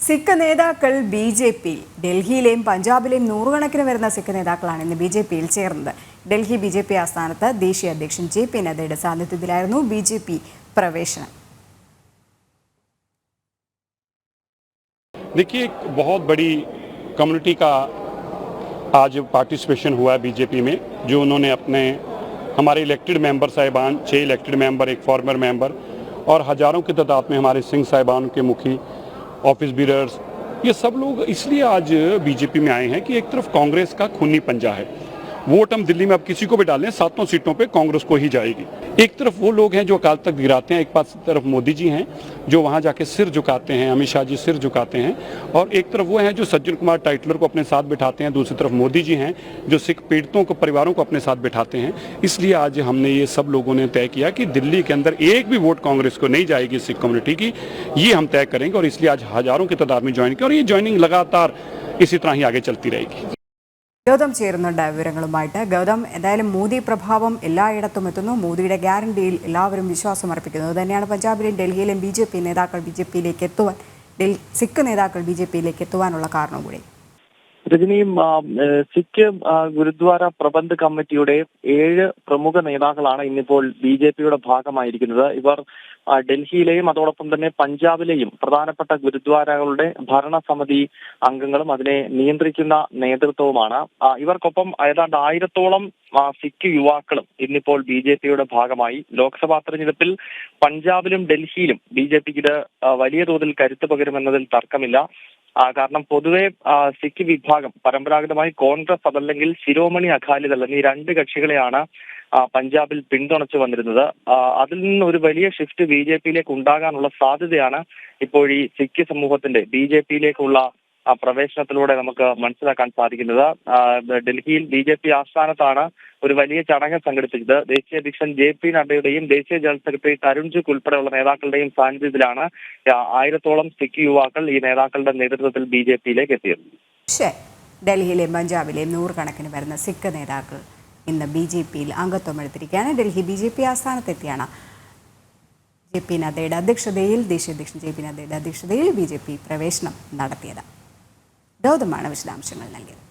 സിഖ് നേതാക്കൾ B J P ഡൽഹിയിലെയും പഞ്ചാബിലെയും നൂറുകണക്കിന് വരുന്ന സിഖ് നേതാക്കളാണ് ഇന്ന് ബി ജെ പിയിൽ ചേർന്നത് ഡൽഹി ബി ജെ പി ആസ്ഥാനത്ത് ദേശീയ അധ്യക്ഷൻ ജെ പി നദ്ദയുടെ സാന്നിധ്യത്തിലായിരുന്നു ബി ജെ പി പ്രവേശനം देखिए एक बहुत बड़ी कम्युनिटी का आज पार्टिसिपेशन हुआ है बीजेपी में जो उन्होंने अपने हमारे इलेक्टेड मेंबर साहिबान छः इलेक्टेड मेंबर एक फॉर्मर मेंबर और हज़ारों की तादाद में हमारे सिंह साहिबान के मुखी ऑफ़िस बीरर्स ये सब लोग इसलिए आज बीजेपी में आए हैं कि एक तरफ़ कांग्रेस का खूनी पंजा है। वोट हम दिल्ली में अब किसी को भी डालें, सातों सीटों पे कांग्रेस को ही जाएगी। एक तरफ़ वो लोग हैं जो अकाल तक गिराते हैं, एक पास तरफ़ मोदी जी हैं, जो वहाँ जाके सिर झुकाते हैं, अमित शाह जी सिर झुकाते हैं, और एक तरफ़ वो हैं जो सज्जन कुमार टाइटलर को अपने साथ बिठाते हैं, दूसरी तरफ़ मोदी जी हैं, जो सिख पीड़ितों को, परिवारों को अपने साथ बिठाते हैं। इसलिए आज हमने ये सब लोगों ने तय किया कि दिल्ली के अंदर एक भी वोट कांग्रेस को नहीं जाएगी सिख कम्युनिटी की, ये हम तय करेंगे, और इसलिए आज हज़ारों की तादाद में ज्वाइन किया, और ये ज्वाइनिंग लगातार इसी तरह ही आगे चलती रहेगी। ഗൗതം ചേരുന്നുണ്ട് വിവരങ്ങളുമായിട്ട് ഗൗതം എന്തായാലും മോദി പ്രഭാവം എല്ലായിടത്തും എത്തുന്നു. മോദിയുടെ ഗ്യാരണ്ടിയിൽ എല്ലാവരും വിശ്വാസം അർപ്പിക്കുന്നു. തന്നെയാണ് പഞ്ചാബിലെയും ഡൽഹിയിലെയും ബി നേതാക്കൾ ബി എത്തുവാൻ സിഖ് നേതാക്കൾ ബി ജെ പിയിലേക്ക് എത്തുവാനുള്ള കാരണം കൂടി. രജനിയും സിഖ് ഗുരുദ്വാര പ്രബന്ധ കമ്മിറ്റിയുടെ ഏഴ് പ്രമുഖ നേതാക്കളാണ് ഇന്നിപ്പോൾ ബി ജെ പിയുടെ ഭാഗമായിരിക്കുന്നത്. ഇവർ ഡൽഹിയിലെയും അതോടൊപ്പം തന്നെ പഞ്ചാബിലെയും പ്രധാനപ്പെട്ട ഗുരുദ്വാരകളുടെ ഭരണസമിതി അംഗങ്ങളും അതിനെ നിയന്ത്രിക്കുന്ന നേതൃത്വവുമാണ്. ഇവർക്കൊപ്പം ഏതാണ്ട് ആയിരത്തോളം സിഖ് യുവാക്കളും ഇന്നിപ്പോൾ ബി ജെ പിയുടെ ഭാഗമായി. ലോക്സഭാ തെരഞ്ഞെടുപ്പിൽ പഞ്ചാബിലും ഡൽഹിയിലും ബി ജെ പിക്ക് ഇത് വലിയ തോതിൽ കരുത്ത് പകരുമെന്നതിൽ തർക്കമില്ല. കാരണം പൊതുവെ സിഖ് വിഭാഗം പരമ്പരാഗതമായി കോൺഗ്രസ് അതല്ലെങ്കിൽ ശിരോമണി അകാലിദൾ എന്നീ രണ്ട് കക്ഷികളെയാണ് പഞ്ചാബിൽ പിന്തുണച്ചു വന്നിരുന്നത്. അതിൽ നിന്ന് ഒരു വലിയ ഷിഫ്റ്റ് ബി ജെ പിയിലേക്ക് ഉണ്ടാകാനുള്ള സാധ്യതയാണ് ഇപ്പോൾ ഈ സിഖ് സമൂഹത്തിന്റെ ബി ജെ പിയിലേക്കുള്ള പ്രവേശനത്തിലൂടെ നമുക്ക് മനസ്സിലാക്കാൻ സാധിക്കുന്നത്. ഡൽഹിയിൽ ബി ജെ പി ആസ്ഥാനത്താണ് ഒരു വലിയ ചടങ്ങ് സംഘടിപ്പിച്ചത്. ദേശീയ അധ്യക്ഷൻ ജെ പി നഡ്ഡയുടെയും ദേശീയ ജനറൽ സെക്രട്ടറി തരുൺ ജുക്ക് ഉൾപ്പെടെയുള്ള നേതാക്കളുടെയും സാന്നിധ്യത്തിലാണ് ആയിരത്തോളം സിഖ് യുവാക്കൾ ഈ നേതാക്കളുടെ നേതൃത്വത്തിൽ ബി ജെ പിയിലേക്ക് എത്തിയത്. ഡൽഹിയിലെയും പഞ്ചാബിലെയും നൂറുകണക്കിന് വരുന്ന സിഖ് നേതാക്കൾ ഇന്ന് ബി ജെ പിയിൽ അംഗത്വം എടുത്തിരിക്കുകയാണ്. ഡൽഹി ബി ജെ പി ആസ്ഥാനത്തെത്തിയാണ്. ജെ പി നദ്ദയുടെ അധ്യക്ഷതയിൽ ദേശീയ അധ്യക്ഷൻ ജെ പി നദ്ദയുടെ അധ്യക്ഷതയിൽ ബി ജെ പി പ്രവേശനം നടത്തിയത്. ഗൗതമാണ് വിശദാംശങ്ങൾ നൽകിയത്.